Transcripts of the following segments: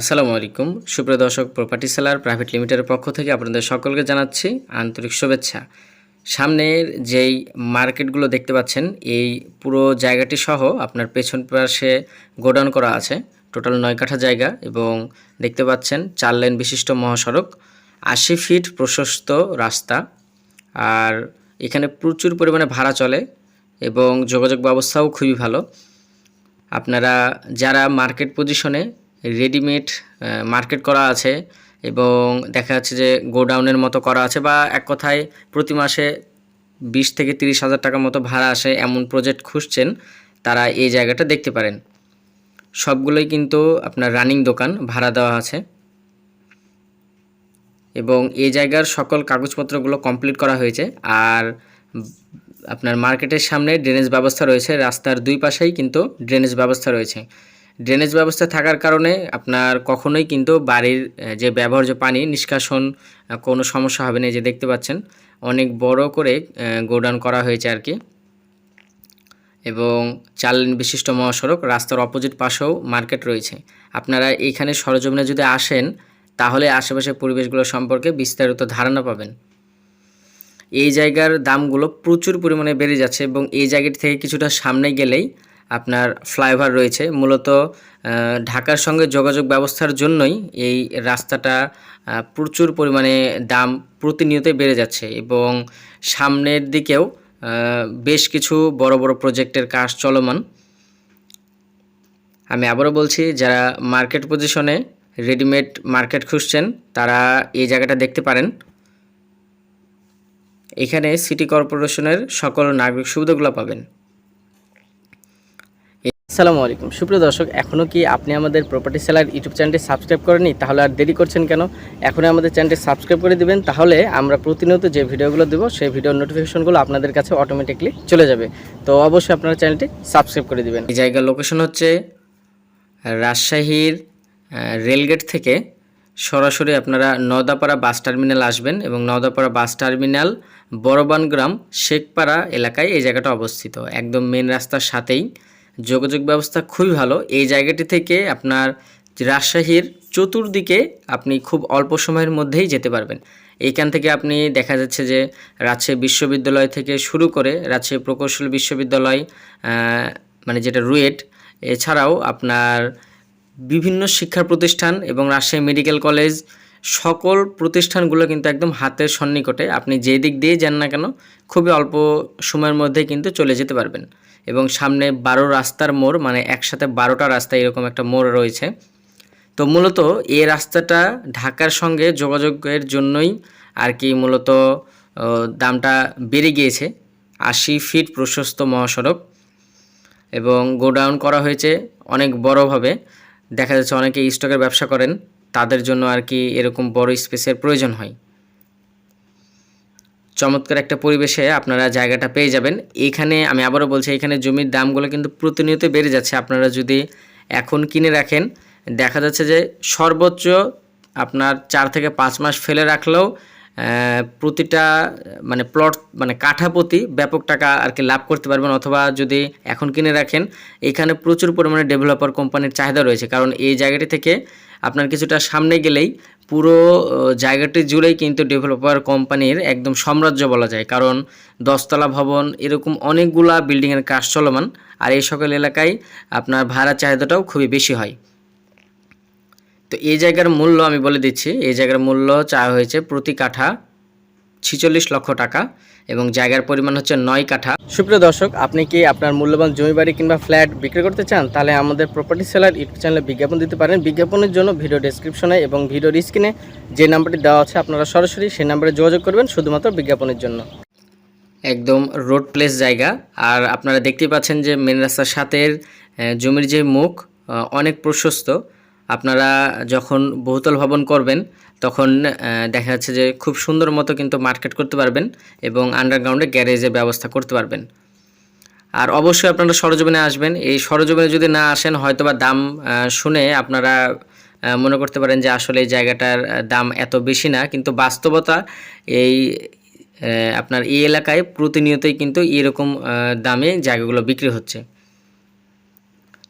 আসসালামু আলাইকুম। সুপ্রিয় দর্শক প্রপার্টি সেলার প্রাইভেট লিমিটেডের পক্ষ থেকে আপনাদের সকলকে জানাচ্ছি আন্তরিক শুভেচ্ছা। সামনের যেই মার্কেটগুলো দেখতে পাচ্ছেন, এই পুরো জায়গাটি সহ আপনার পেছন পাশে গোডাউন করা আছে। টোটাল নয় কাঠা জায়গা এবং দেখতে পাচ্ছেন চার লাইন বিশিষ্ট মহাসড়ক, আশি ফিট প্রশস্ত রাস্তা। আর এখানে প্রচুর পরিমাণে ভাড়া চলে এবং যোগাযোগ ব্যবস্থাও খুবই ভালো। আপনারা যারা মার্কেট পজিশনে রেডিমেড মার্কেট করা আছে এবং দেখা যাচ্ছে যে গোডাউনের মতো করা আছে বা এক কথায় প্রতি মাসে বিশ থেকে তিরিশ হাজার টাকার মতো ভাড়া আসে এমন প্রজেক্ট খুঁজছেন, তারা এই জায়গাটা দেখতে পারেন। সবগুলোই কিন্তু আপনার রানিং দোকান, ভাড়া দেওয়া আছে। এবং এই জায়গার সকল কাগজপত্রগুলো কমপ্লিট করা হয়েছে আর আপনার মার্কেটের সামনে ড্রেনেজ ব্যবস্থা রয়েছে, রাস্তার দুই পাশেই কিন্তু ড্রেনেজ ব্যবস্থা রয়েছে। ড্রেনেজ ব্যবস্থা থাকার কারণে আপনার কখনোই কিন্তু বাড়ির যে ব্যবহার্য পানি নিষ্কাশন কোনো সমস্যা হবে না যে দেখতে পাচ্ছেন। অনেক বড় করে গোডাউন করা হয়েছে আর কি। এবং চার লেন বিশিষ্ট মহাসড়ক, রাস্তার অপোজিট পাশেও মার্কেট রয়েছে। আপনারা এইখানে সরজমিনে যদি আসেন, তাহলে আশেপাশের পরিবেশগুলো সম্পর্কে বিস্তারিত ধারণা পাবেন। এই জায়গার দামগুলো প্রচুর পরিমাণে বেড়ে যাচ্ছে এবং এই জায়গাটি থেকে কিছুটা সামনে গেলেই আপনার ফ্লাইওভার রয়েছে। মূলত ঢাকার সঙ্গে যোগাযোগ ব্যবস্থার জন্যই এই রাস্তাটা প্রচুর পরিমাণে দাম প্রতিনিয়তই বেড়ে যাচ্ছে এবং সামনের দিকেও বেশ কিছু বড় বড় প্রজেক্টের কাজ চলমান। আমি আবারও বলছি, যারা মার্কেট পজিশনে রেডিমেড মার্কেট খুঁজছেন, তারা এই জায়গাটা দেখতে পারেন। এখানে সিটি কর্পোরেশনের সকল নাগরিক সুবিধাগুলো পাবেন। আসসালামু আলাইকুম। সুপ্রিয় দর্শক এখনও কি আপনি আমাদের প্রপার্টি সেলার ইউটিউব চ্যানেলটি সাবস্ক্রাইব করেনি তাহলে আর দেরি করছেন কেন? এখনই আমাদের চ্যানেলটি সাবস্ক্রাইব করে দিবেন, তাহলে আমরা প্রতিনিয়ত যে ভিডিওগুলো দেবো, সেই ভিডিওর নোটিফিকেশনগুলো আপনাদের কাছে অটোমেটিকলি চলে যাবে। তো অবশ্যই আপনারা চ্যানেলটি সাবস্ক্রাইব করে দিবেন। এই জায়গার লোকেশন হচ্ছে রাজশাহীর রেলগেট থেকে সরাসরি আপনারা নওদাপাড়া বাস টার্মিনাল আসবেন এবং নওদাপাড়া বাস টার্মিনাল বড়বানগ্রাম শেখপাড়া এলাকায় এই জায়গাটা অবস্থিত। একদম মেন রাস্তার সাথেই যোগাযোগ ব্যবস্থা খুবই ভালো। এই জায়গাটি থেকে আপনার রাজশাহীর চতুর্দিকে আপনি খুব অল্প সময়ের মধ্যেই যেতে পারবেন। এইখান থেকে আপনি দেখা যাচ্ছে যে রাজশাহী বিশ্ববিদ্যালয় থেকে শুরু করে রাজশাহী প্রকৌশল বিশ্ববিদ্যালয় মানে যেটা রুয়েট, এছাড়াও আপনার বিভিন্ন শিক্ষা প্রতিষ্ঠান এবং রাজশাহী মেডিকেল কলেজ সকল প্রতিষ্ঠানগুলো কিন্তু একদম হাতের সন্নিকটে। আপনি যে দিক দিয়ে যান না কেন, খুবই অল্প সময়ের মধ্যে কিন্তু চলে যেতে পারবেন। এবং সামনে বারো রাস্তার মোড় মানে একসাথে বারোটা রাস্তা এরকম একটা মোড় রয়েছে। তো মূলত এই রাস্তাটা ঢাকার সঙ্গে যোগাযোগের জন্যই আর কি মূলত দামটা বেড়ে গিয়েছে। আশি ফিট প্রশস্ত মহাসড়ক এবং গোডাউন করা হয়েছে অনেক বড়ভাবে। দেখা যাচ্ছে অনেকে স্টকের ব্যবসা করেন, তাদের জন্য আর কি এরকম বড় স্পেসের প্রয়োজন হয়। চমৎকার একটা পরিবেশে আপনারা জায়গাটা পেয়ে যাবেন। এখানে আমি আবারও বলছি, এখানে জমির দামগুলো কিন্তু প্রতিনিয়ত বেড়ে যাচ্ছে। আপনারা যদি এখন কিনে রাখেন, দেখা যাচ্ছে যে সর্বোচ্চ আপনার চার থেকে পাঁচ মাস ফেলে রাখলেও প্রতিটা মানে প্লট মানে কাঠা প্রতি ব্যাপক টাকা আর কি লাভ করতে পারবেন অথবা যদি এখন কিনে রাখেন, এখানে প্রচুর পরিমাণে ডেভেলপার কোম্পানির চাহিদা রয়েছে। কারণ এই জায়গাটি থেকে আপনার কিছুটা সামনে গেলেই পুরো জায়গাটি জুড়েই কিন্তু ডেভেলপার কোম্পানির একদম সাম্রাজ্য বলা যায়। কারণ দশতলা ভবন, এরকম অনেকগুলা বিল্ডিংয়ের কাজ চলমান, আর এই সকল এলাকায় আপনার ভাড়া চাহিদাটাও খুবই বেশি হয়। তো এই জায়গার মূল্য আমি বলে দিচ্ছি। এই জায়গার মূল্য চাওয়া হয়েছে প্রতি কাঠা ছিচল্লিশ লক্ষ টাকা এবং জায়গার পরিমাণ হচ্ছে নয় কাঠা। সুপ্রিয় দর্শক, আপনি কি আপনার মূল্যবান জমি বাড়ি কিংবা ফ্ল্যাট বিক্রি করতে চান? তাহলে আমাদের প্রপার্টি সেলার ইউটিউব চ্যানেলে বিজ্ঞাপন দিতে পারেন। বিজ্ঞাপনের জন্য ভিডিও ডেসক্রিপশনে এবং ভিডিওর স্ক্রিনে যে নাম্বারটি দেওয়া আছে, আপনারা সরাসরি সেই নাম্বারে যোগাযোগ করবেন শুধুমাত্র বিজ্ঞাপনের জন্য। একদম রোড প্লেস জায়গা। আর আপনারা দেখতেই পাচ্ছেন যে মেন রাস্তার সাথে জমির যে মুখ অনেক প্রশস্ত। আপনারা যখন বহুতল ভবন করবেন, তখন দেখা যাচ্ছে যে খুব সুন্দর মতো কিন্তু মার্কেট করতে পারবেন এবং আন্ডারগ্রাউন্ডে গ্যারেজের ব্যবস্থা করতে পারবেন। আর অবশ্যই আপনারা সরজমিনে আসবেন। এই সরজমিনে যদি না আসেন হয়তো বা দাম শুনে আপনারা মনে করতে পারেন যে আসলে এই জায়গাটার দাম এত বেশি না। কিন্তু বাস্তবতা এই আপনার এই এলাকায় প্রতিনিয়তই কিন্তু এরকম দামে জায়গাগুলো বিক্রি হচ্ছে।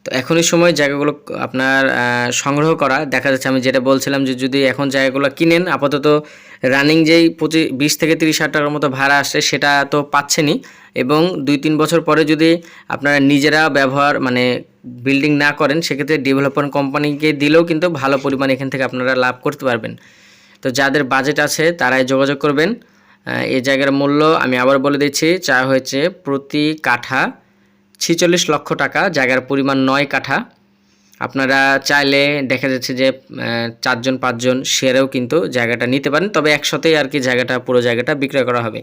তো এখনই সময় জায়গাগুলো আপনার সংগ্রহ করা। দেখা যাচ্ছে আমি যেটা বলছিলাম যে যদি এখন জায়গাগুলো কিনেন, আপাতত রানিং যেই পঁচিশ, বিশ থেকে তিরিশ হাজার টাকার মতো ভাড়া আসছে সেটা তো পাচ্ছেনই। এবং দুই তিন বছর পরে যদি আপনারা নিজেরা ব্যবহার মানে বিল্ডিং না করেন, সেক্ষেত্রে ডেভেলপার কোম্পানিকে দিলেও কিন্তু ভালো পরিমাণ এখান থেকে আপনারা লাভ করতে পারবেন। তো যাদের বাজেট আছে তারাই যোগাযোগ করবেন। এই জায়গার মূল্য আমি আবার বলে দিচ্ছি, চা হয়েছে প্রতি কাঠা ছিচল্লিশ লক্ষ টাকা, জায়গার পরিমাণ নয় কাঠা। আপনারা চাইলে দেখা যাচ্ছে যে চারজন, পাঁচজন শেয়ারেও কিন্তু জায়গাটা নিতে পারেন। তবে একসাথেই আর কি জায়গাটা, পুরো জায়গাটা বিক্রয় করা হবে।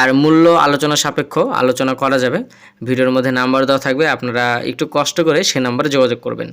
আর মূল্য আলোচনা সাপেক্ষ, আলোচনা করা যাবে। ভিডিওর মধ্যে নাম্বার দেওয়া থাকবে। আপনারা একটু কষ্ট করে সে নাম্বারে যোগাযোগ করবেন।